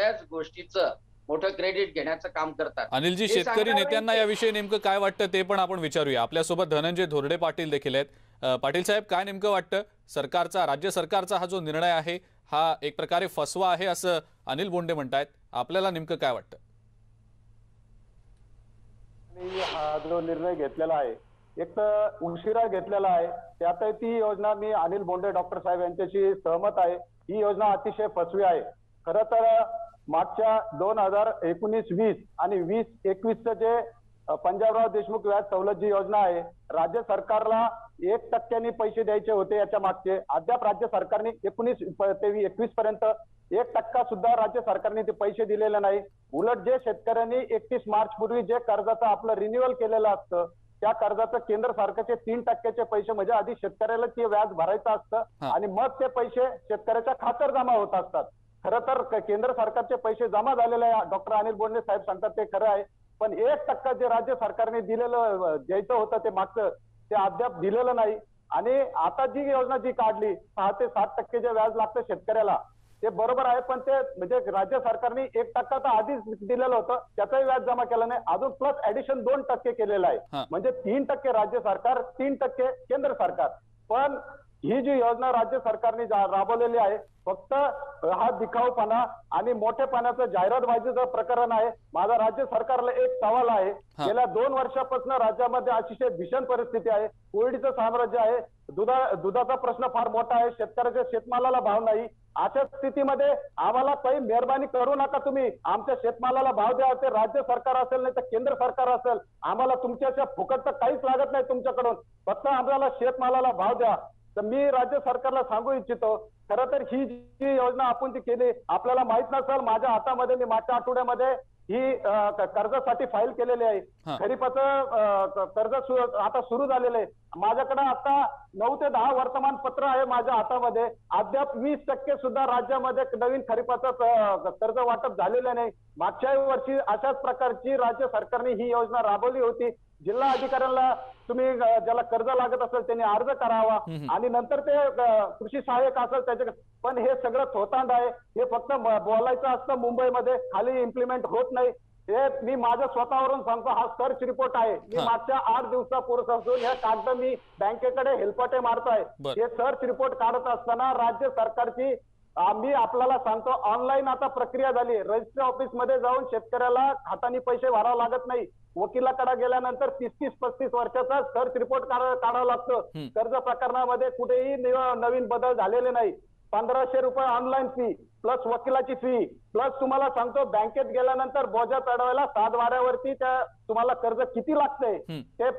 एवढ्याच गोष्टीचं मोठं क्रेडिट घेण्याचं काम करतात. अनिलजी हे शेतकरी नेत्यांना याविषयी नेमकं काय वाटतं ते पण आपण विचारूया. आपल्यासोबत धनंजय धोरडे पाटील देखील आहेत. पाटील साहेब काय नेमकं वाटतं? सरकारचा राज्य सरकारचा हा जो निर्णय आहे हा एक प्रकारे फसवा आहे असं अनिल बोंडे म्हणतायत. आपल्याला नेमकं काय वाटतं? आणि हा जो निर्णय घेतलेला आहे एक तर उशिरा घेतलेला आहे. त्यातही ती योजना मी अनिल बोंडे डॉक्टर साहेब यांच्याशी सहमत आहे. ही योजना अतिशय फसवी आहे. खरं तर मागच्या दोन हजार एकोणीस वीस आणि वीस एकवीसचं जे पंजाबराव देशमुख व्याज सवलत जी योजना आहे राज्य सरकारला एक टक्क्यांनी पैसे द्यायचे होते याच्या मागचे. अद्याप राज्य सरकारने एकोणीस ते एकवीस पर्यंत एक टक्का सुद्धा राज्य सरकारने ते पैसे दिलेले नाही. उलट जे शेतकऱ्यांनी एकतीस मार्च पूर्वी जे कर्जाचं आपलं रिन्युअल केलेलं असतं त्या कर्जाचं केंद्र सरकारचे तीन टक्क्याचे पैसे म्हणजे आधी शेतकऱ्याला ते व्याज भरायचं असतं. आणि मग ते पैसे शेतकऱ्याच्या खात्यावर जमा होत असतात. खरं तर केंद्र सरकारचे पैसे जमा झालेले आहे. डॉक्टर अनिल बोंडे साहेब सांगतात ते खरं आहे. पण एक टक्का जे राज्य सरकारने दिलेलं द्यायचं होतं ते मागचं ते अद्याप दिलेलं नाही. आणि आता जी योजना जी काढली सहा ते सात टक्के जे व्याज लागतं शेतकऱ्याला ते बरोबर आहे. पण ते म्हणजे राज्य सरकारने एक टक्का तर आधीच दिलेलं होतं. त्याचंही व्याज जमा केलं नाही. अजून प्लस ऍडिशन दोन टक्के केलेलं. आहे. म्हणजे तीन टक्के राज्य सरकार तीन टक्के केंद्र सरकार. पण ही जी योजना राज्य सरकारने राबवलेली आहे फक्त हा दिखाऊपणा आणि मोठेपणाचं जाहिरातबाजीचं प्रकरण आहे माझा राज्य सरकारला एक सवाल आहे. गेल्या दोन वर्षापासून राज्यामध्ये अतिशय भीषण परिस्थिती आहे. कोविडचं साम्राज्य आहे. दुधा दुधाचा प्रश्न फार मोठा आहे. शेतकऱ्याच्या शेतमालाला भाव नाही. अशा स्थितीमध्ये आम्हाला काही मेहरबानी करू नका तुम्ही. आमच्या शेतमालाला भाव द्या. ते राज्य सरकार असेल नाही तर केंद्र सरकार असेल. आम्हाला तुमच्याच्या फुकट तर काहीच लागत नाही तुमच्याकडून. फक्त आम्हाला शेतमालाला भाव द्या. तर मी राज्य सरकारला सांगू इच्छितो खरं तर ही जी योजना आपण जी केली आपल्याला माहीत नसेल माझ्या हातामध्ये मी मागच्या आठवड्यामध्ये ही कर्जासाठी फाईल केलेली आहे. खरीपाचं कर्ज आता सुरू झालेलं आहे. माझ्याकडे आता नऊ ते दहा वर्तमानपत्र आहे माझ्या हातामध्ये. अद्याप वीस टक्के सुद्धा राज्यामध्ये नवीन खरीपाचं कर्ज वाटप झालेलं नाही. मागच्या वर्षी अशाच प्रकारची राज्य सरकारने ही योजना राबवली होती. जिल्हा अधिकाऱ्यांना तुम्ही ज्याला कर्ज लागत असेल त्यांनी अर्ज करावा. आणि नंतर ते कृषी सहाय्यक असेल त्याच्या पण हे सगळं थोतांड आहे. हे फक्त म- बोलायचं असतं मुंबईमध्ये. खाली इम्प्लिमेंट होत नाही. हे मी माझ्या स्वतःवरून सांगतो हा सर्च रिपोर्ट आहे. मी. मागच्या आठ दिवसापूर्वीपासून हे कागद मी बँकेकडे हेलपाटे मारतोय. हे सर्च रिपोर्ट काढत असताना राज्य सरकारची आम्ही आपल्याला सांगतो ऑनलाईन आता प्रक्रिया झाली. रजिस्ट्री ऑफिसमध्ये जाऊन शेतकऱ्याला खातानी पैसे भरावं लागत नाही. वकिलाकडे गेल्यानंतर तीस तीस पस्तीस वर्षाचा सर्च रिपोर्ट काढावा लागतो. कर्ज प्रकरणामध्ये कुठेही निव- नवीन बदल झालेले नाही पंधराशे रुपये ऑनलाईन फी प्लस वकिलाची फी प्लस तुम्हाला सांगतो बँकेत गेल्यानंतर बोजा चढवायला सात वाऱ्यावरती त्या तुम्हाला कर्ज किती लागतंय. ते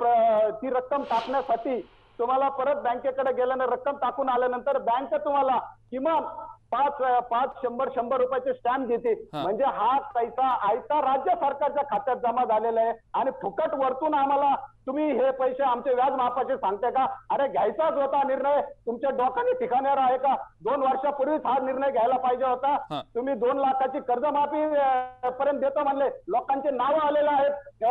ती रक्कम टाकण्यासाठी तुम्हाला परत बँकेकडे गेल्यानंतर रक्कम टाकून आल्यानंतर बँक तुम्हाला किमान पाच पाच शंभर शंभर रुपयाचे स्टॅम्प देते. म्हणजे हा पैसा आयता राज्य सरकारच्या खात्यात जमा झालेला आहे. आणि फुकट वरतून आम्हाला तुम्ही हे पैसे आमचे व्याज माफाचे सांगते का? अरे घ्यायचाच होता निर्णय तुमच्या डोक्याने ठिकाण्यावर आहे का? दोन वर्षापूर्वीच हा निर्णय घ्यायला पाहिजे. होता. तुम्ही दोन लाखाची कर्जमाफी पर्यंत देतो म्हणले. लोकांचे नावं आलेले आहेत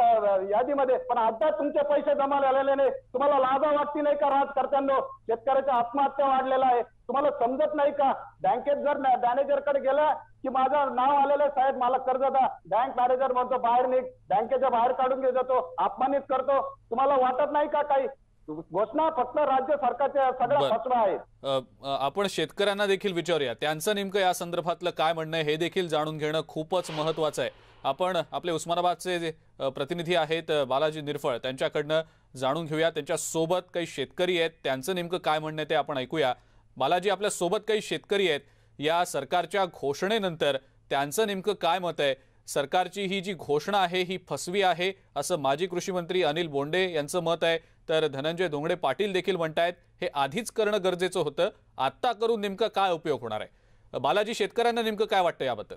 यादीमध्ये. पण अद्याप तुमचे पैसे जमा झालेले नाही. तुम्हाला लाजा वाटती नाही का राजकर्त्यांनो? शेतकऱ्याच्या आत्महत्या वाढलेला आहे. तुम्हाला समजत नाही का? बँकेत जर मॅनेजरकडे गेला की माझं नाव आलेलं आहे साहेब मला कर्ज द्या. बँक मॅनेजर म्हणतो बाहेर निघ. बँकेच्या बाहेर काढून घेत जातो. अपमानित करतो. तुम्हाला वाटत नाही का काही? घोषणा फक्त राज्य सरकारच्या सगळ्या. फसवा अ, आपण शेतकऱ्यांना देखील विचारूया. त्यांचं नेमकं या संदर्भातलं काय म्हणणं आहे हे देखील जाणून घेणं खूपच महत्वाचं आहे. आपण आपले उस्मानाबादचे जे प्रतिनिधी आहेत बालाजी निरफळ त्यांच्याकडनं जाणून घेऊया. त्यांच्यासोबत काही शेतकरी आहेत. त्यांचं नेमकं काय म्हणणं आहे ते आपण ऐकूया. बालाजी आपल्यासोबत काही शेतकरी आहेत. या सरकारच्या घोषणेनंतर त्यांचं नेमकं काय मत आहे? सरकारची ही जी घोषणा आहे ही फसवी आहे असं माजी कृषी मंत्री अनिल बोंडे यांचं मत आहे. तर धनंजय धोंगडे पाटील देखील म्हणतायत हे आधीच करणं गरजेचं होतं. आत्ता करून नेमकं काय उपयोग होणार आहे? बालाजी शेतकऱ्यांना नेमकं काय वाटतं याबद्दल?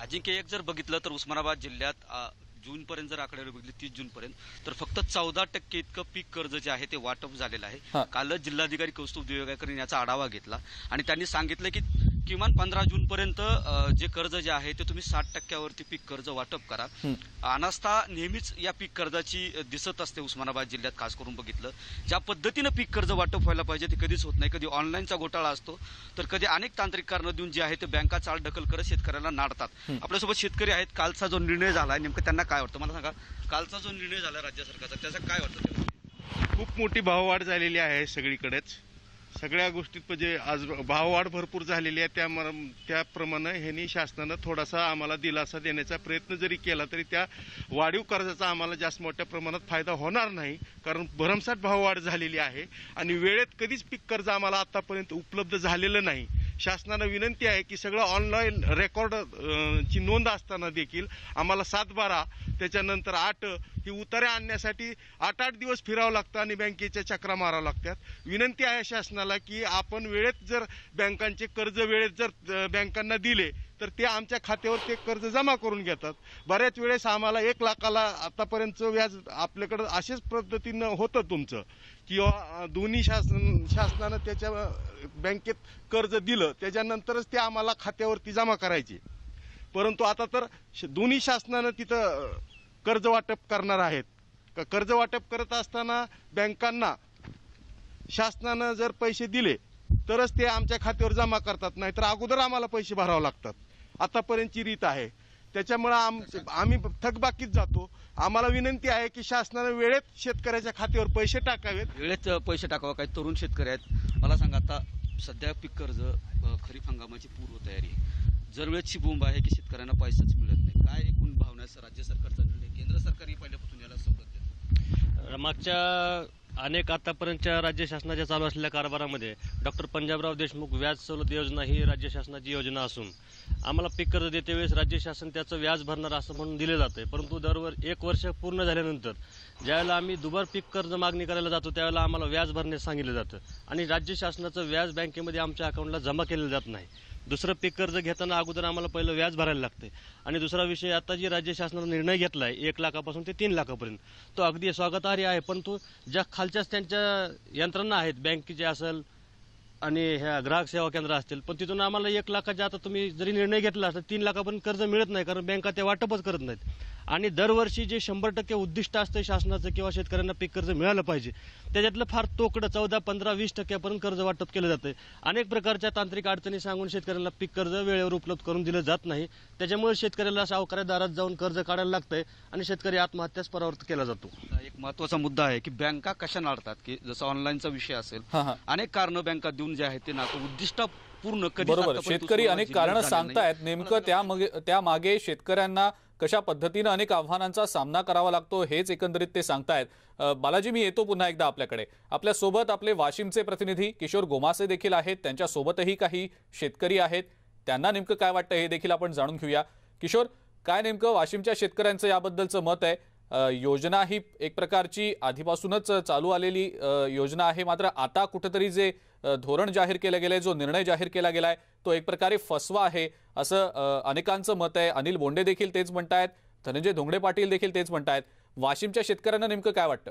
अजिंक्य एक जर बघितलं तर उस्मानाबाद जिल्ह्यात जूनपर्यंत जर आकडेवारी बघितली तीस जूनपर्यंत तर फक्त चौदा टक्के इतकं पीक कर्ज जे आहे ते वाटप झालेलं. आहे कालच जिल्हाधिकारी कौस्तुभ दिवेगाकर यांनी याचा आढावा घेतला आणि त्यांनी सांगितलं की किमान पंधरा जून पर्यंत जे कर्ज जे आहे ते तुम्ही साठ टक्क्यावरती पीक कर्ज वाटप करा. अनास्था नेहमीच या पीक कर्जाची दिसत असते उस्मानाबाद जिल्ह्यात खास करून बघितलं ज्या पद्धतीनं पीक कर्ज वाटप व्हायला पाहिजे ते कधीच होत नाही कधी ऑनलाईनचा घोटाळा असतो तर कधी अनेक तांत्रिक कारणं देऊन जे आहे ते बँका चाल ढकल करत शेतकऱ्याला नाडतात. आपल्यासोबत शेतकरी आहेत कालचा जो निर्णय झाला नेमकं त्यांना काय वाटतं मला सांगा कालचा जो निर्णय झाला राज्य सरकारचा त्याचा काय वाटतं? खूप मोठी भाववाढ झालेली आहे सगळीकडेच सगळ्या गोष्टीत म्हणजे आज भाववाढ भरपूर झालेली आहे. त्या त्याप्रमाणे ह्यांनी शासनानं थोडासा आम्हाला दिलासा देण्याचा प्रयत्न जरी केला तरी त्या वाढीव कर्जाचा आम्हाला जास्त मोठ्या प्रमाणात फायदा होणार नाही. कारण भरमसाठ भाववाढ झालेली आहे आणि वेळेत कधीच पीक कर्ज आम्हाला आतापर्यंत उपलब्ध झालेलं नाही. शासनानं विनंती आहे की सगळं ऑनलाईन रेकॉर्ड ची नोंद असताना देखील आम्हाला सात बारा त्याच्यानंतर आठ ही उतारे आणण्यासाठी आठ आठ दिवस फिरावं लागतं आणि बँकेच्या चक्रा मारावं लागतात. विनंती आहे शासनाला की आपण वेळेत जर बँकांचे कर्ज वेळेत जर बँकांना दिले तर ते आमच्या खात्यावर ते कर्ज जमा करून घेतात. बऱ्याच वेळेस आम्हाला एक लाखाला आतापर्यंतचं व्याज आपल्याकडं अशाच पद्धतीनं होतं तुमचं किंवा दोन्ही शासन शासनानं त्याच्या बँकेत कर्ज दिलं त्याच्यानंतरच ते आम्हाला खात्यावरती जमा करायचे. परंतु आता तर श- दोन्ही शासनानं तिथं कर्ज वाटप करणार आहेत. कर्ज वाटप करत असताना बँकांना शासनानं जर पैसे दिले तरच ते आमच्या खात्यावर जमा करतात नाहीतर अगोदर आम्हाला पैसे भरावे लागतात. आतापर्यंतची रीत आहे. त्याच्यामुळं आम आम्ही थकबाकीत जातो. आम्हाला विनंती आहे की शासनानं वेळेत शेतकऱ्याच्या खात्यावर पैसे टाकावेत. वेळेत पैसे टाकावं. काही तरुण शेतकरी आहेत. मला सांगा आता सध्या पीक कर्ज खरीप हंगामाची पूर्वतयारी आहे. जर वेळेची बोंब आहे की शेतकऱ्यांना पैसाच मिळत नाही काय एकूण भावना आहे? राज्य सरकारचा निर्णय केंद्र सरकारही पहिल्यापासून याला सवलत देतं. मागच्या अनेक आतापर्यंतच्या राज्य शासनाच्या चालू असलेल्या कारभारामध्ये डॉक्टर पंजाबराव देशमुख व्याज सवलत योजना ही राज्य शासनाची योजना असून आम्हाला पीक कर्ज देते वेळेस राज्य शासन त्याचं व्याज भरणार असं म्हणून दिले जाते. परंतु दरवर एक वर्ष पूर्ण झाल्यानंतर ज्यावेळेला आम्ही दुबार पीक कर्ज मागणी करायला जातो त्यावेळेला आम्हाला व्याज भरण्यास सांगितलं जातं. आणि राज्य शासनाचं व्याज बँकेमध्ये आमच्या अकाउंटला जमा केलं जात नाही. दुसरं पीक कर्ज घेताना अगोदर आम्हाला पहिलं व्याज भरायला लागते आणि दुसरा विषय आता जी राज्य शासनानं निर्णय घेतला आहे एक लाखापासून ते तीन लाखापर्यंत तो अगदी स्वागतार्ह आहे पण तो ज्या खालच्याच त्यांच्या यंत्रणा आहेत बँकेचे असेल आणि ह्या ग्राहक सेवा केंद्र असतील पण तिथून आम्हाला एक लाखाच्या आता तुम्ही जरी निर्णय घेतला असता तीन लाखापर्यंत कर्ज मिळत नाही कारण बँका ते वाटपच करत नाहीत. आणि दरवर्षी जे शंभर टक्के उद्दिष्ट असतं शासनाचं किंवा शेतकऱ्यांना पीक कर्ज मिळालं पाहिजे त्याच्यातलं फार तोकडं चौदा पंधरा वीस टक्क्यापर्यंत कर्ज वाटप केलं जातं अनेक प्रकारच्या तांत्रिक अडचणी सांगून शेतकऱ्यांना पीक कर्ज वेळेवर उपलब्ध करून दिलं जात नाही. त्याच्यामुळे शेतकऱ्याला सावकारादारात जाऊन कर्ज काढायला लागतंय आणि शेतकरी आत्महत्याच परावर्त केला जातो. एक महत्त्वाचा मुद्दा आहे की बँका कशा नाडतात की जसं ऑनलाईनचा विषय असेल अनेक कारणं बँका देऊन जे आहे ते नातं उद्दिष्ट पूर्ण बरोबर. शेतकरी अनेक कारण सांगतायत. नेमकं त्या मगे त्या मागे शेतकऱ्यांना कशा पद्धतीनं अनेक आव्हानांचा सामना करावा लागतो हेच एकंदरीत ते सांगतायत. बालाजी मी येतो पुन्हा एकदा आपल्याकडे. आपल्यासोबत आपले वाशिमचे प्रतिनिधी किशोर गोमासे देखील आहेत. त्यांच्यासोबतही काही शेतकरी आहेत. त्यांना नेमकं काय वाटतं हे देखील आपण जाणून घेऊया. किशोर काय नेमकं वाशिमच्या शेतकऱ्यांचं याबद्दलचं मत आहे? योजना ही एक प्रकारची आधीपासूनच चालू आलेली योजना आहे. मात्र आता कुठेतरी जे धोरण जाहीर केलं गेलंय जो निर्णय जाहीर केला गेलाय तो एक प्रकारे फसवा आहे. असं अनेकांचं मत आहे. अनिल बोंडे देखील तेच म्हणतायत. धनंजय धोंगडे पाटील देखील तेच म्हणतायत. वाशिमच्या शेतकऱ्यांना नेमकं काय वाटतं?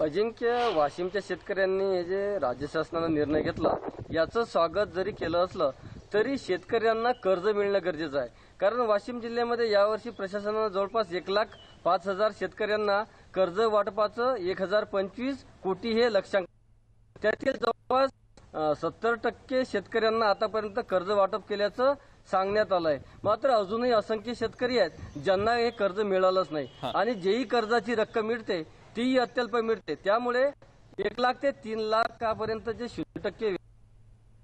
अजिंक्य वाशिमच्या शेतकऱ्यांनी हे जे राज्य शासनानं निर्णय घेतला याचं स्वागत जरी केलं असलं तरी शेतकऱ्यांना कर्ज मिळणं गरजेचं आहे. कारण वाशिम जिल्ह्यामध्ये यावर्षी प्रशासनानं जवळपास एक लाख पाच हजार शेतकऱ्यांना कर्ज वाटपाचं एक हजार पंचवीस कोटी हे लक्षांक त्यातील जवळपास सत्तर टक्के शेतकऱ्यांना आतापर्यंत कर्ज वाटप केल्याचं सांगण्यात आलं आहे मात्र अजूनही असंख्य शेतकरी आहेत ज्यांना हे कर्ज मिळालंच नाही. आणि जेही कर्जाची रक्कम मिळते तीही अत्यल्प मिळते. त्यामुळे एक लाख ते तीन लाखापर्यंत जे शून्य टक्के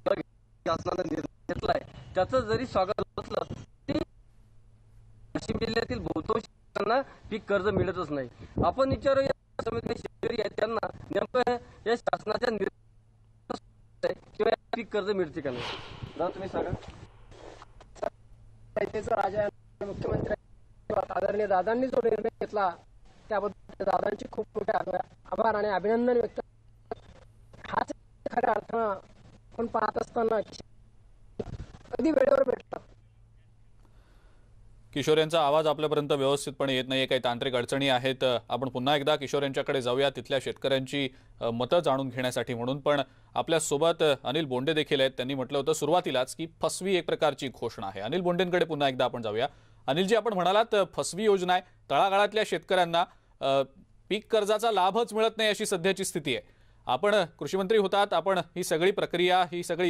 शासनानं निर्णय घेतलाय. त्याचं जरी स्वागत असलं तरी वाशिम जिल्ह्यातील बहुतांश शेतकऱ्यांना पीक कर्ज मिळतच नाही. आपण विचारूया समिती शेतकरी आहेत त्यांना नेमकं या शासनाच्या निर्णय किंवा पीक कर्ज मिळते का नाही? दादा तुम्ही सांगा. राजा मुख्यमंत्री आदरणीय दादांनी जो निर्णय घेतला त्याबद्दल दादांचे खूप मोठे आभार आभार आणि अभिनंदन व्यक्त हाच खऱ्या अर्थानं आपण पाहत असताना कधी वेळेवर भेटलं. किशोर यांचा आवाज आपल्यापर्यंत व्यवस्थितपणे येत नाहीये. काही तांत्रिक अडचणी आहेत. आपण पुन्हा एकदा किशोर यांच्याकडे जाऊया. तिथल्या शेतकऱ्यांची मतं जाणून घेण्यासाठी म्हणून. पण आपल्यासोबत अनिल बोंडे देखील आहेत. त्यांनी म्हटलं होतं सुरुवातीलाच की फसवी एक प्रकारची घोषणा आहे. अनिल बोंडेंकडे पुन्हा एकदा आपण जाऊया. अनिलजी आपण म्हणालात फसवी योजना आहे. तळागाळातल्या शेतकऱ्यांना पीक कर्जाचा लाभच मिळत नाही अशी सध्याची स्थिती आहे. आपण कृषीमंत्री होतात. आपण ही सगळी प्रक्रिया ही सगळी